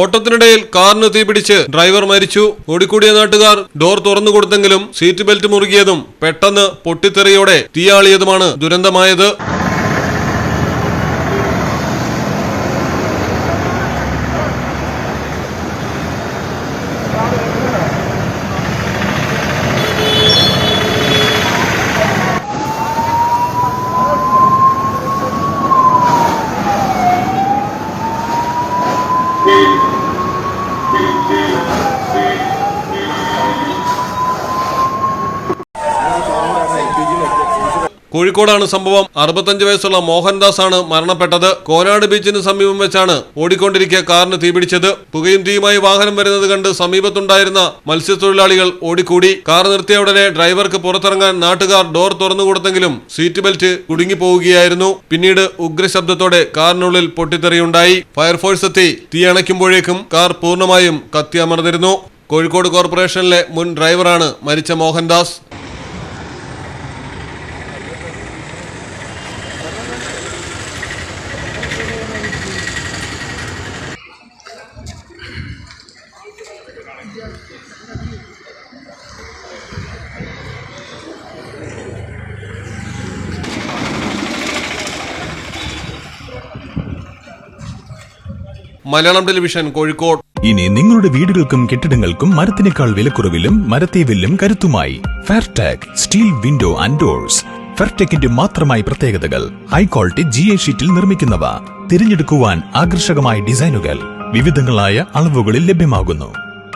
ഓട്ടത്തിനിടയിൽ കാറിന് തീപിടിച്ച് ഡ്രൈവർ മരിച്ചു. ഓടിക്കൂടിയ നാട്ടുകാർ ഡോർ തുറന്നു കൊടുത്തെങ്കിലും സീറ്റ് ബെൽറ്റ് മുറുകിയതും പെട്ടെന്ന് പൊട്ടിത്തെറിയോടെ തീയാളിയതുമാണ് ദുരന്തമായത്. കോഴിക്കോടാണ് സംഭവം. അറുപത്തഞ്ച് വയസ്സുള്ള മോഹൻദാസ് ആണ് മരണപ്പെട്ടത്. കോനാട് ബീച്ചിന് സമീപം വെച്ചാണ് ഓടിക്കൊണ്ടിരിക്കെ കാറിന് തീപിടിച്ചത് പുകയും തീയുമായി വാഹനം വരുന്നത് കണ്ട് സമീപത്തുണ്ടായിരുന്ന മത്സ്യത്തൊഴിലാളികൾ ഓടിക്കൂടി. കാർ നിർത്തിയ ഉടനെ ഡ്രൈവർക്ക് പുറത്തിറങ്ങാൻ നാട്ടുകാർ ഡോർ തുറന്നു കൊടുത്തെങ്കിലും സീറ്റ് ബെൽറ്റ് കുടുങ്ങിപ്പോവുകയായിരുന്നു. പിന്നീട് ഉഗ്രശബ്ദത്തോടെ കാറിനുള്ളിൽ പൊട്ടിത്തെറിയുണ്ടായി. ഫയർഫോഴ്സ് എത്തി. തീ അണയ്ക്കുമ്പോഴേക്കും കാർ പൂർണമായും കത്തിയമർന്നിരുന്നു കോഴിക്കോട് കോർപ്പറേഷനിലെ മുൻ ഡ്രൈവറാണ് മരിച്ച മോഹൻദാസ്. മലയാളം ടെലിവിഷൻ കോഴിക്കോട്. ഇനി നിങ്ങളുടെ വീടുകൾക്കും കെട്ടിടങ്ങൾക്കും മരത്തിനേക്കാൾ വിലക്കുറവിലും മരത്തെ വില്ലും കരുത്തുമായി Fairtag steel window and doors ഫെയർടെക്കിന്റെ മാത്രമായി പ്രത്യേകതകൾ ഹൈ ക്വാളിറ്റി ജി എ ഷീറ്റിൽ നിർമ്മിക്കുന്നവ. തിരഞ്ഞെടുക്കുവാൻ ആകർഷകമായ ഡിസൈനുകൾ വിവിധങ്ങളായ അളവുകളിൽ ലഭ്യമാകുന്നു.